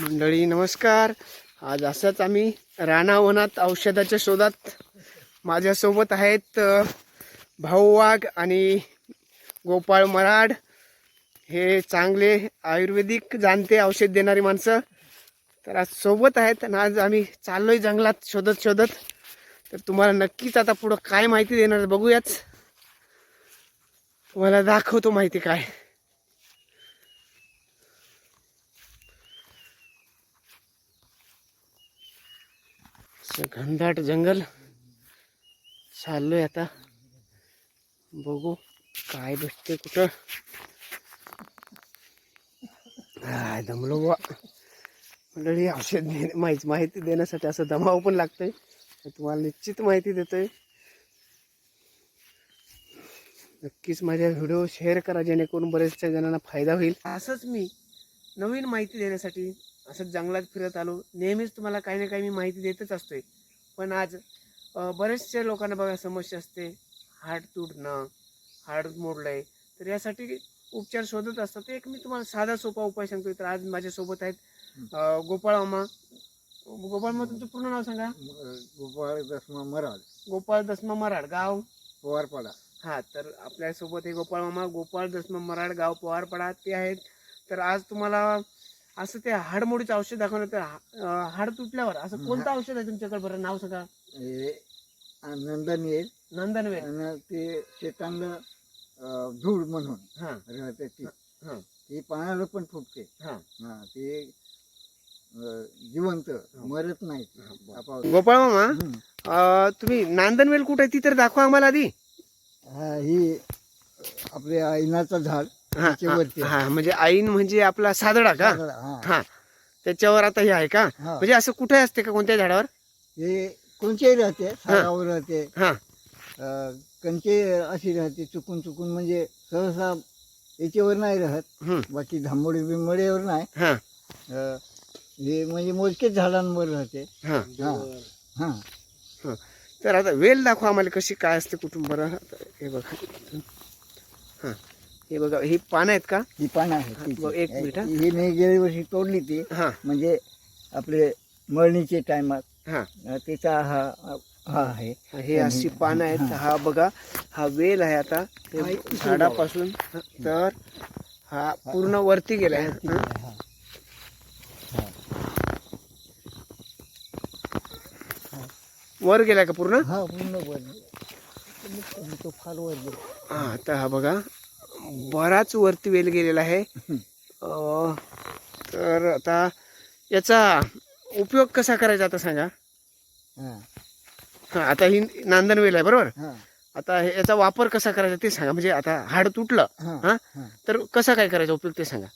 मंडळी नमस्कार. आज असंच आम्ही रानावनात औषधाच्या शोधात माझ्यासोबत आहेत भाऊ वाघ आणि गोपाळ मराड. हे चांगले आयुर्वेदिक जाणते औषध देणारी माणसं. तर आज सोबत आहेत आणि आज आम्ही चाललोय जंगलात शोधत शोधत. तर तुम्हाला नक्कीच आता पुढं काय माहिती देणार बघूयाच. तुम्हाला दाखवतो माहिती काय. घनदाट जंगल चाललोय आता. बघू काय भेटते कुठं. काय दमलो बा मंडळी औषध दे माहिती माहिती देण्यासाठी असं दमाव पण लागतंय. तुम्हाला निश्चित माहिती देतोय. नक्कीच माझ्या व्हिडिओ शेअर करा जेणेकरून बरेचशा जणांना फायदा होईल. असंच मी नवीन माहिती देण्यासाठी असंच जंगलात फिरत आलो. नेहमीच तुम्हाला काही ना काही मी माहिती देतच असतोय. पण आज बरेचशा लोकांना बघा समस्या असते. हाड तुटणं हाड मोडलंय. तर यासाठी उपचार शोधत असतात. एक मी तुम्हाला साधा सोपा उपाय सांगतोय. तर आज माझ्यासोबत आहेत गोपाळ मामा गोपाळ मामा तुमचं पूर्ण नाव सांगा. गोपाळ दसमा मराल गोपाळ दसमा मराड गाव. पवारपाडा. हा तर आपल्यासोबत हे गोपाळ मामा गोपाळ दसमा मराड गाव पवारपाडा ते आहेत. तर आज तुम्हाला असं ते हाडमोडीचं औषध दाखवलं तर हाड तुटल्यावर असं कोणतं औषध आहे तुमच्याकडे बरं? नाव सांगा. हे नंदन येईल नंदनवेल. आणि ते शेतांना धूळ म्हणून. हा. राहते ती हा. ती पाण्याला पण फुटते. हा. हा ते अं, जिवंत मरत नाही ती. गोपाळ मामा. अं, तुम्ही नांदनवेल कुठे आहे? ती तर दाखवा आम्हाला आधी. हा, ही आपल्या आईनाचं झाड. हा, आहे. हा म्हणजे आईन म्हणजे आपला सादडा का? हा. हा. त्याच्यावर आता हे आहे का? हा. म्हणजे असं कुठे असते का कोणत्या झाडावर? हे कोणच्याही राहते झाडावर राहते. हा. अं, कंचे अशी राहते चुकून चुकून. म्हणजे सहसा याच्यावर नाही राहत. हम्म, बाकी धांबोडी बिंबोडीवर नाही. हा. अं, हे म्हणजे मोजकेच झाडांवर राहते. हा. हा. हा. तर आता वेल दाखवा आम्हाला कशी काय असते बरं. हे बघा. हा. हे बघा ही पानं आहेत का? ही पानं आहेत हा, तिची. बघ, एक मिनिट, हा. ही मी गेल्या वर्षी तोडली ती. हा. म्हणजे आपले मळणीचे टायमात. हा. त्याचा हा हा आहे. हे अशी पानं आहेत. हा. बघा हा वेल आहे आता. इकडे झाडापासून. तर हा पूर्ण वरती गेलाय. हा, हा. हा. वर गेलाय का पूर्ण? हा पूर्ण वर तो फार वर गेला. हा आता हा बघा. बराच वरती वेल गेलेला आहे. तर आता याचा उपयोग कसा करायचा आता सांगा. हा. आता ही नांदन वेल आहे बरोबर? आता याचा वापर कसा करायचा ते सांगा. म्हणजे आता हाड तुटलं हा तर कसा काय करायचा उपयोग ते सांगा.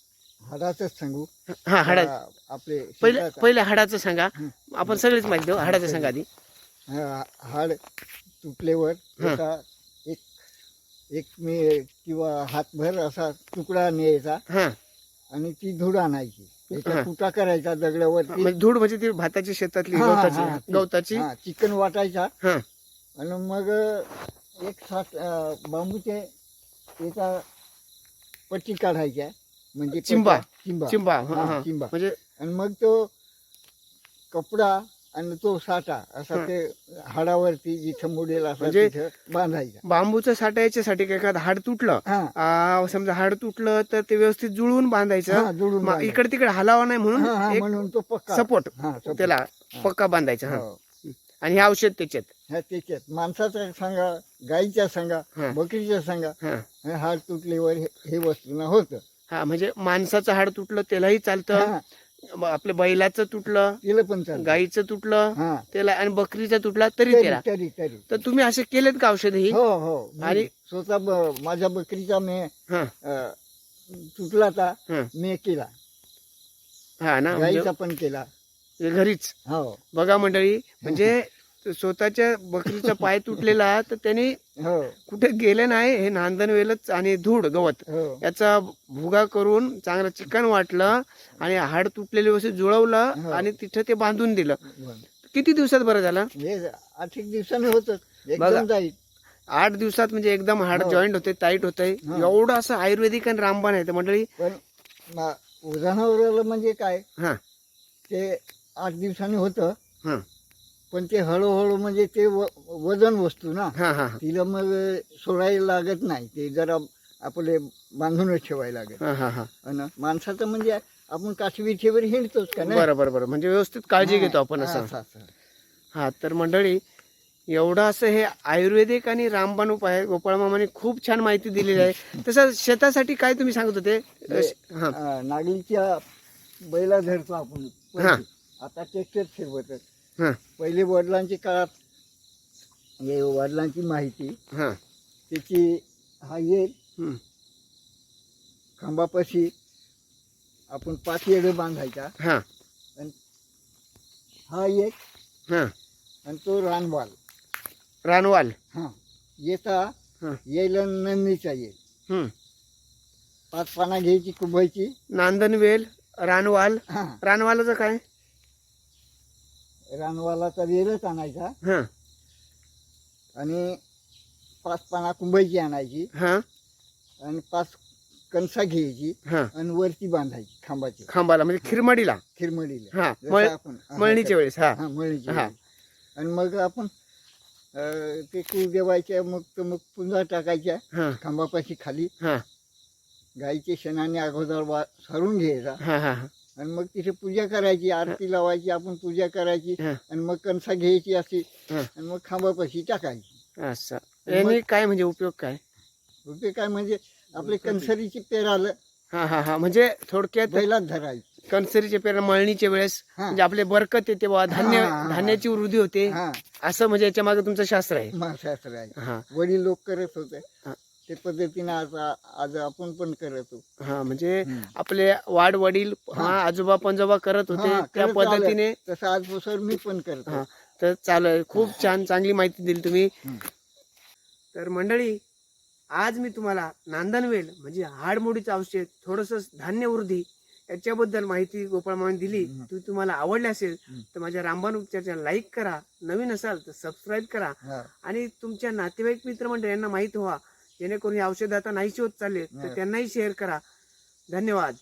हाडाचंच सांगू. हा हाडा आपले पहिले पहिले हाडाचं सांगा. आपण सगळेच माहिती देऊ हाडाचं सांगा आधी. हाड तुटल्यावर एक एक मी किंवा हातभर असा तुकडा न्यायचा हा. आणि ती धूळ आणायची. त्याचा कुटा करायचा दगडावरती. म्हणजे धूळ म्हणजे ती भाताची शेतातली हा, हा, हा, गवताची ती. गवताची? हा, चिकन वाटायचा. हा. आणि मग एक सात अं, बांबूचे त्याचा पट्टी काढायच्या. म्हणजे चिंबा. पट्ट्या- चिंबा. चिंबा. हा, हा, हा. चिंबा. म्हणजे आणि मग तो कपडा आणि तो साठा असा. ते हाडावरती जिथं मुडेल असा म्हणजे- तिथं बांधायचा. बांबूचं साठा याच्यासाठी का एखादं हाड तुटलं? हा. आ, समजा हाड तुटलं तर ते व्यवस्थित जुळवून बांधायचं. हा, जुळून बांधायचं. इकडे तिकडे हलावा नाही हा, हा, म्हणून म्हणून तो पक्का. सपोर्ट. हा, support. त्याला. पक्का बांधायचा हा. हो. आणि हे औषध त्याच्यात? ह्या त्याच्यात. माणसाचा सांगा गाईच्या सांगा हा. बकरीच्या सांगा हा. हे हाड तुटल्यावर हे- हे वस्तूना होतं. हा म्हणजे माणसाचं हाड तुटलं त्यालाही चालतं. हा, आपल्या बैलाचं तुटलं तिला पण चालतं. गाईचं तुटलं हा. त्याला आणि बकरीचा तुटला तरी तरी त्याला. तरी तरी. तर तुम्ही असे केलेत का औषध ही? हो हो. मी आणि- स्वतः ब- माझ्या बकरीचा मी हा. अं, तुटला होता हा. मी केला. हा ना म्हणजे गाईचा पण केला. घरीच. हो. बघा मंडळी म्हणजे स्वतःच्या बकरीचा पाय तुटलेला तर त्यांनी हो. कुठे गेले नाही हे नांदन वेलच आणि धूळ गवत. हो. याचा भुगा करून चांगलं चिकन वाटलं आणि हाड तुटलेली वस्तू जुळवलं हो. आणि तिथं ते बांधून दिलं. किती दिवसात बरं झालं? आठ एक दिवसाने होत. आठ दिवसात म्हणजे एकदम हाड. जॉईंट होते टाईट होते. एवढं असं आयुर्वेदिक आणि रामबाण आहे. मंडळी जनावराला म्हणजे काय? हा. ते आठ दिवसांनी होतं. हं. पण ते हळूहळू म्हणजे ते व- वजन वस्तू ना हा हा हा. तिला मग सोडायला लागत नाही. ते जरा आपले बांधूनच ठेवायला लागत. हा हा हा. माणसाचं म्हणजे आपण काशवीठेवर हिंडतोच का नाही? बरं बरं बरं म्हणजे व्यवस्थित काळजी घेतो आपण हा, असं. असं असं. हा. तर मंडळी एवढं असं हे आयुर्वेदिक आणि रामबाण उपाय गोपाळ मामाने खूप छान माहिती दिलेली आहे. तसं शेतासाठी काय तुम्ही सांगत होते? हा नागलीच्या बैला धरतो आपण. हा. आता ट्रॅक्टर फिरवत हा. पहिले वडिलांच्या काळात हे वडिलांची माहिती हा. त्याची हा येईल. खांबापाशी आपण पाच येड बांधायचा हा. हा एक हा. आणि तो रानवाल. रानवाल. हा. येता हा. येईल आणि नंदीचा येईल. हम्म. पाच पाना घ्यायची कुंभायची. नांदनवेल रानवाल. हा. रानवालाचं काय? रानवालाचा वेलच आणायचा. हा. आणि पाच पाना कुंभायची आणायची. हा. आणि पाच कणसा घ्यायची. हा. आणि वरती बांधायची खांबाची. खांबाला म्हणजे खिरमडीला. खिरमडीला. हा जसं मळ आपण मळणीच्या वेळेस हा. हा मळणीची हा. वेळी. आणि मग आपण अं, ते कूळ देवायच्या मग तर मग पुन्हा टाकायच्या हा. खांबापाशी खाली. हा. गाईचे शेणाने अगोदर वा सारून घ्यायचा. हा हा हा. आणि मग तिथे पूजा करायची आरती लावायची आपण पूजा करायची हा. आणि मग कणसा घ्यायची अशी हा. आणि मग खांबापाशी टाकायची. असं याने काय म्हणजे उपयोग काय? ते काय म्हणजे आपले कणसरीची पेर आलं हा हा हा. म्हणजे थोडक्यात बैलात धरायची. कणसरीचे पेर मळणीच्या वेळेस हा. म्हणजे आपले बरकत येते बा धान्य हा, हा, हा. धान्याची वृद्धी होते. हा. असं म्हणजे याच्या मागे तुमचं शास्त्र आहे. महाशास्त्र आहे. हा. वडील लोक करत होते. हा. ते पद्धतीने आज आज आपण पण करतो हा म्हणजे. आपले वाड वडील हा आजोबा पंजोबा करत होते हा, त्या करत पद्धतीने. तसं आजपासून मी पण करतो हा तर चालू आहे खूप छान चांगली माहिती दिली तुम्ही. तर मंडळी आज मी तुम्हाला नांदनवेल म्हणजे हाडमोडीचं औषध थोडंसं धान्य वृद्धी याच्याबद्दल माहिती गोपाळ मामाने दिली हम्म. ती तुम्हाला आवडली असेल हम्म. तर माझ्या रामबाण उपचारच्या लाईक करा नवीन असाल तर सबस्क्राईब करा हा. आणि तुमच्या नातेवाईक मित्रमंडळ यांना माहीत व्हा जेणेकरून हे औषध आता नाहीशी होत चालले तर. त्यांनाही शेअर करा धन्यवाद.